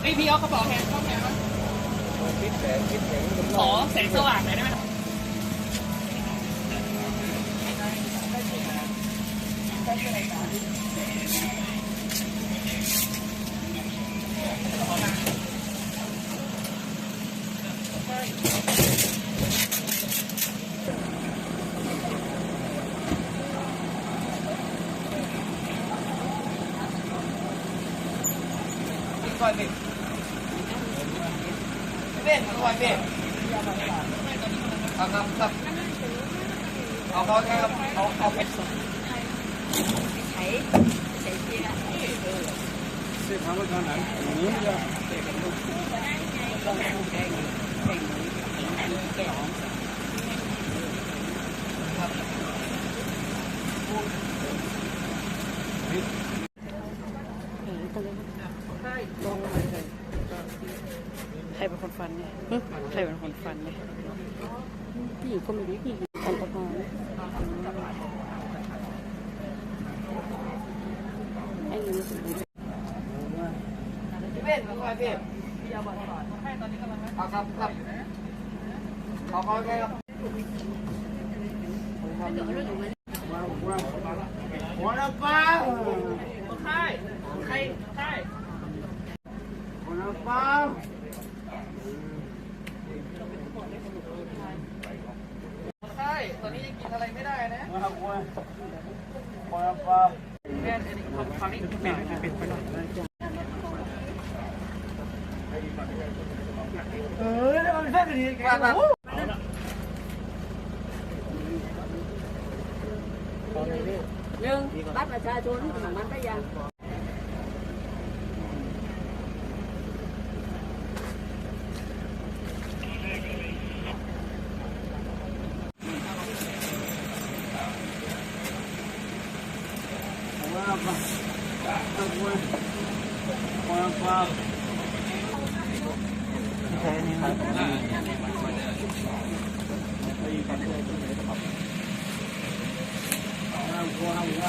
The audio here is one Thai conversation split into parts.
ไอยพี่เอากระเป๋าแทนเข้าแทนมั้ยคิดแสงคิดแสงขอแสงสว่างหน่อยได้ไหมก่อนพี่พี่เบ้นก่อนพี่เอาครับครับเอาเขาครับเอาเอาเป็ดสดใช้ใช้ที่นะเสียทางไว้ก่อนไหนอย่างนี้จะต้องแข่งแข่งแข่งแก่ใค รเป็นคนฟันเนี่ยใครเป็นคนฟันเนี่ยพี่ก็ไม่รู้พี่แอลกอฮอล์ไอ้นี่รู้สึกดีพี่เบ้นก่อนพี่เอาครับครับเอาเขาแค่ครับหัวละป้าใช่ใครใช่หัวละป้า ใช่ ตอนนี้ยังกินอะไรไม่ได้นะหัวลาหัวป้าแม่อันนี้ฝั่งนี้เป็ดเป็ดไปหน่อยเออแล้วมันแค่นี้แกว่าแบบหนึ่งบัตรประชาชนของมันไปยัง หัวละป้าหัวหัวละป้าแค่นี้ครับห้ามกลัวห้ามกลัว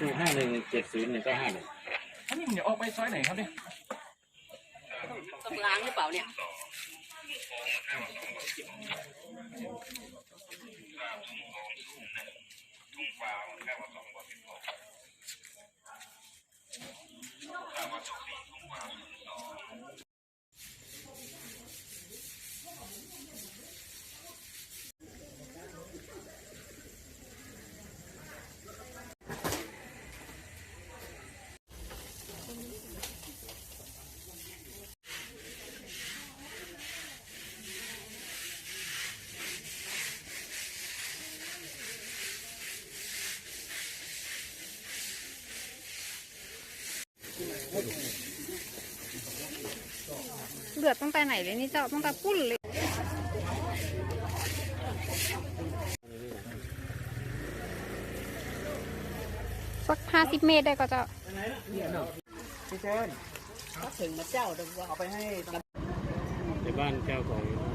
กระดิ่งดูประตูห้าหนึ่งเจ็ดศูนย์หนึ่งเก้าห้าหนึ่งอันนี้เดี๋ยวออกไปซอยไหนครับเนี่ยต้องล้างหรือเปล่าเนี่ย อดตั้งแต่ไหนเลยนี่เจ้าตั้งแต่ปุ้นเลยสสักห้าสิบเมตรได้ก็เจ้าพี่เชิญก็ถึงมาเจ้าดังว่าเอาไปให้ในบ้านเจ้าของ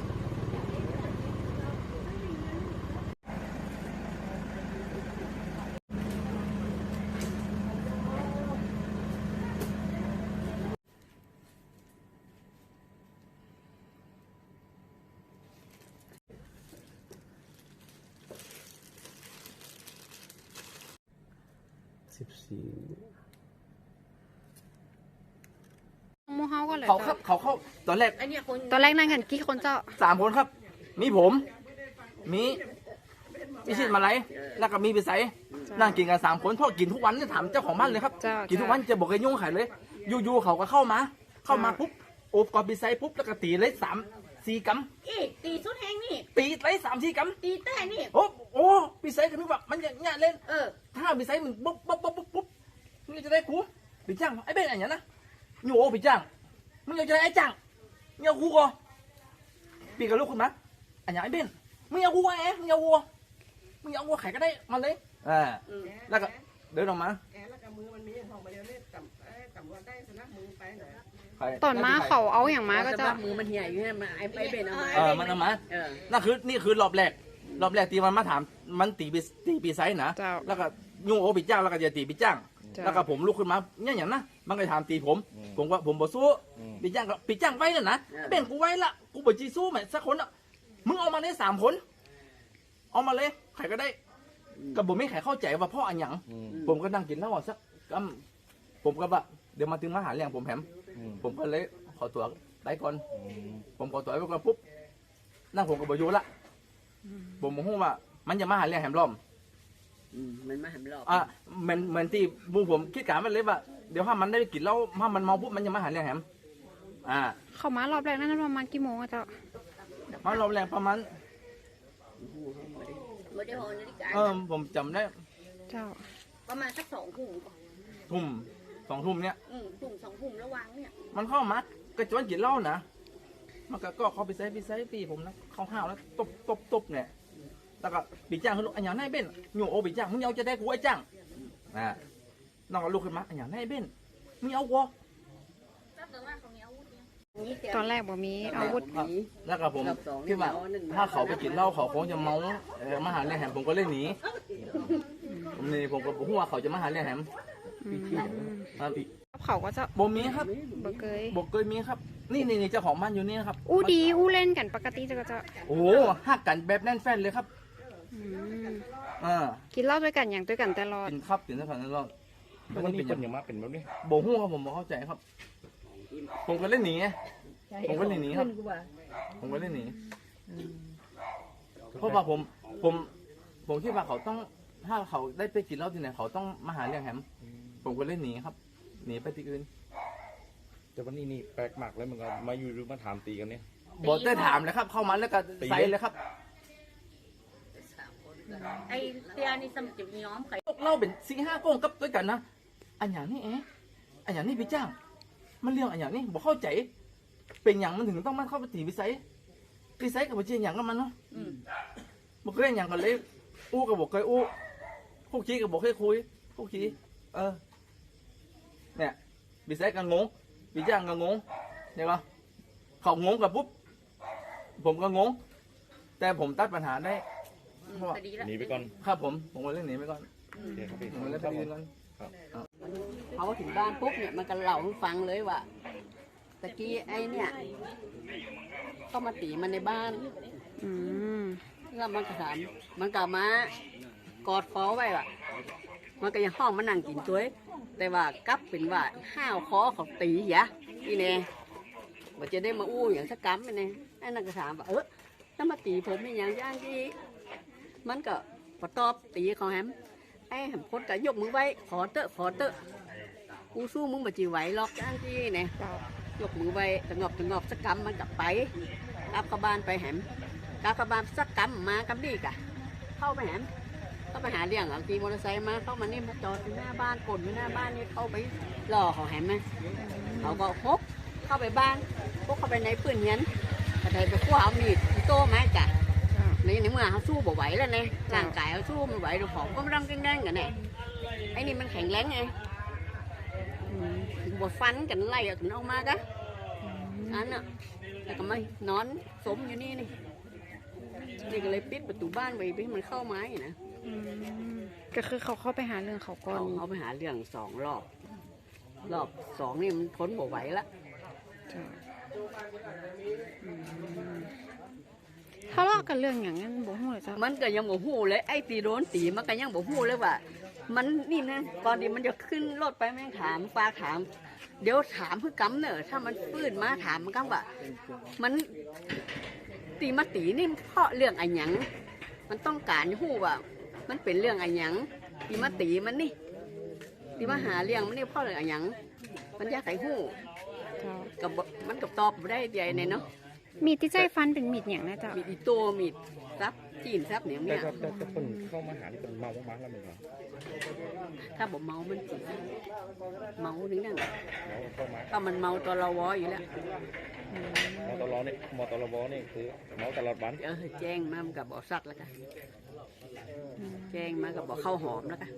สิบสี่หมูเฮาก็เลยเขาเจ้าเข้าเขาเข้าตอนแรกไอเนี่ยคนตอนแรกนั่งกันกี่คนเจ้าสามคนครับ มีผม มีมีชิดมาไหลแล้วก็มีไปใส่นั่งกินกันสามคนพ่อกินทุกวันเนี่ยถามเจ้าของบ้านเลยครับเจ้ากินทุกวันจะบอกให้ยุ่งไข่เลย อยู่ๆเขาก็เข้ามา เข้ามาปุ๊บโอบกอดไปใส่ปุ๊บแล้วก็ตีเลยสาม สี่กอีตีสุดแหงนี่ำตีเลยสามสี่กตีแต่นี่ำโอ้โอ้ปีไซก็นึกว่ามันอย่างเงี้ยเล่น เออ ถ้าปีไซมันปุ๊บปุ๊บปุ๊บปุ๊บปุ๊บมึงจะได้กูปีจ้างไอ้เบ้นอะไรอย่างนะอยู่โอ้ปีจ้างมึงอยากจะได้ไอ้จ้างมึงเอากูก่อปีกับลูกคุณมะอันอย่างไอ้เบ้นมึงเอากูก่อเอ๊ะมึงเอาวัวมึงเอาวัวไข่ก็ได้มาเลยอ่า อืมแล้วก็เดินออกมาแล้วก็มือมันมี ตอนมาเขาเอาอย่างมาก็จะเจ้ามือมันเหี่ยอยู่เนี่ยมาไอ้ไอ้เบนเอามาเออมันเอามาเออนั่นคือนี่คือรอบแรกรอบแรกที่มันมาถามมันตีปีตีปีไซส์นะเจ้า แล้วก็ยุ่งโอปีจ้างแล้วก็จะตีปีจ้าง เจ้า แล้วก็ผมลุกขึ้นมาเนี่ยอย่างนะมันก็ถามตีผมผมว่าผมบ่สู้ปีจ้างก็ปีจ้างไว้แล้วนะเบ่งกูไว้ละกูบ่จีสู้ไหมสักคนอะมึงเอามาได้สามคนเอามาเลยใครก็ได้ก็บ่ไม่ใครเข้าใจว่าเพ่ออันหยังผมก็นั่งกินเหล้าสักกำผมก็ว่า เดี๋ยวมาถึงมาหาเรื่องผมแผมผมก็เลยขอตัวได้ก่อน ผมขอตัวไว้ก่อนปุ๊บนั่งผมก็บอยู่ละผมโมโหว่า มันจะมาหาเรื่องแหมล้อมอืมมันมาหำหลอกอะเหมือนเหมือนที่บูผมคิดการมันเลยว่าเดี๋ยวถ้ามันได้กินเหล้าถ้ามันเมาปุ๊บมันจะมาหาเรื่องแหมอ่า เขามารอบแรกนั่นประมาณกี่โมงอะเจ้ามันรอบแรงประมาณไม่ได้หอนาฬิกาเออผมจำได้ เจ้า ประมาณสักสองทุ่มก่อนทุ่ม สองทุ่มเนี้ยอืมทุ่มสองทุ่มระวังเนี่ย มันเข้ามากระจวนกินเหล้านะมันก็ก็เขาไปใส่ไปใส่ปีผมนะเข้าห้าวแล้วตบตบตบเนี่ยแล้วก็ปีจ้างเขาลูกอันอย่างนั้นไอ้เบ้นโยโอปีจ้างมึงเอาจะได้กูไอ้จ้างอ่าน้องก็ลุกขึ้นมาอันอย่างนั้นไอ้เบ้นมึงเอากูตอนแรกบ่มีอาวุธครับแล้วก็ผมรอบสองคิดว่าเนี่ยเมาถ้าเขาไปกินเหล้าเขาคงจะเมาเอ่อมาหาเรื่องแหมผมก็เลยหนีผมนี่ผมก็บอกว่าเขาจะมาหาเรื่องแหม อืมอ่าพี่เขาก็จะบ่มีครับบ่เคยบ่เคยมีครับ นี่นี่นี่เจ้าของบ้านอยู่นี่ครับอู้ดีอู้เล่นกันปกติจะก็จะโอ้โหหักกันแบบแน่นแฟ้นเลยครับอืมอ่ากินเหล้าด้วยกันอย่างด้วยกันตลอดกินครับกินแล้วกันตลอดแล้ววันนี้เป็นอย่างมาเป็นแบบนี้โบหู้ครับผมบ่เข้าใจครับ ผมก็เล่นหนีไงผมก็เล่นหนีครับผมก็เล่นหนีเพราะว่าผมผม ผมคิดว่าเขาต้องถ้าเขาได้ไปกินเหล้าที่ไหนเขาต้องมาหาเรื่องแฮม ผมก็เล่นหนีครับ หนีไปที่อื่นแต่วันนี้นี่แปลกมากเลยมันก็มาอยู่หรือมาถามตีกันเนี่ย บอกได้ถามเลยครับ เข้ามาแล้วก็ตีใส่เลยครับไอ้เตียนี่สมจิบย้อมไข่ตกเหล้าเป็นสี่ห้าโกงกับด้วยกันนะอันอย่างนี้เอ๊ะอันอย่างนี้พี่จ้างมันเรื่องอันอย่างนี้บอกเข้าใจ เป็นอย่างมันถึงต้องมันเข้าไปตีวิสัยวิสัยกับวิจัยอย่างกับมันเนาะอืมบอกเคยอย่างกันเลยอู้กับบอกเคยอู้คุกคีกับบอกเคยคุยคุกคีเออ เนี่ยวิสัยกันงงวิจ้างกันงงเดี๋ยวก่อนเขางงกับปุ๊บผมก็งง แต่ผมตัดปัญหาได้อืมพอดีแล้วหนีไปก่อนครับผม ผมก็เล่นหนีไปก่อนโอเคครับพี่ผมก็เล่นไปก่อนเขาถึงบ้านปุ๊บเนี่ยมันก็เล่าให้ฟังเลยว่าตะกี้ไอ้เนี่ยเข้ามาตีมันในบ้าน อืม แล้วมันก็ถามมันก็มากอดคอไว้ว่ะ มันก็ยังห้องมานั่งกินตัวเองแต่ว่ากลับเป็นว่าห้าวคอเขาตียะนี่แน่ว่าจะได้มาอู้อย่างสักกำนี่แน่ไอ้นั่นก็ถามว่าเออถ้ามาตีผมมีอย่างย่างที่มันก็พอตอบตีเขาแฮมไอ้แฮมคนก็ยกมือไว้ขอเตอะขอเตอะกูสู้มึงมาจีไหวหรอกย่างที่แน่เจ้ายกมือไว้สงบสงบสักกำมันกลับไปกลับเข้าบ้านไปแหมกลับเข้าบ้านสักกำมากำดีกะเข้าไปแหม เข้าไปหาเรื่องเอาตีมอเตอร์ไซค์มาเข้ามานี่มาจอดอยู่หน้าบ้านกดอยู่หน้าบ้านนี่เข้าไปหล่อเขาแหมไหมเขาก็พกเข้าไปบ้านพกเข้าไปในปืนเงี้ยนกระเทยไปคว้าเอามีดโต้ไม้กะเจ้าในในเมื่อเขาสู้บ่ไหวแล้วเนี่ยร่างกายเขาสู้ไม่ไหวเดี๋ยวของก็ไม่ร่างแกล้งๆกันแน่ไอ้นี่มันแข็งแรงไงบวฟันกันไล่เอาถึงออกมากะอันน่ะแล้วก็มานอนสมอยู่นี่นี่ นี่ก็เลยปิดประตูบ้านไว้ไม่ให้มันเข้าไม้นะอืมก็คือเขาเข้าไปหาเรื่องเขาก่อนเขาเขาไปหาเรื่องสองรอบ รอบสองนี่มันทนบ่ไหวละทะเลาะกันเรื่องอย่างนั้นบ่ฮู้เลยเจ้ามันก็ยังบ่ฮู้เลยไอ้ตีโดนตีมันก็ยังบ่ฮู้เลยว่า มันนี่นะก่อนที่มันจะขึ้นรถไปแม่งถามปลาถาม เดี๋ยวถามเพื่อกำเนอะถ้ามันปืนมาถามมันก็ว่า มัน ตีมาตีนี่เพราะเรื่องอะไรหยังมันต้องการฮู้ว่ามันเป็นเรื่องอะไรหยังตีมาตีมันนี่ตีมาหาเรื่องมันนี่เพราะเรื่องอะไรหยังมันอยากให้ฮู้เจ้า กับบ่มันกับตอบบ่ได้ใหญ่เนี่ยเนาะ มีดที่ใจฟันเป็นมีดอย่างนะเจ้ามีดอีโต้มีดซับจีนซับเนี่ยแต่เนี่ยก็แต่แต่คนเข้ามาหาที่เป็นเมามาแล้วมันเหรอถ้าบอกเมา มันจีเมาถึงนั่นเราเข้ามาถ้ามันเมาตัวเราวออยู่แล้ว มอตลอนี่มอตลบนี่คือเมาตลอดวันเออแจ้งมามันกับบอกสัตว์แล้วกันแจ้งมากับบอกข้าวหอมแล้วกัน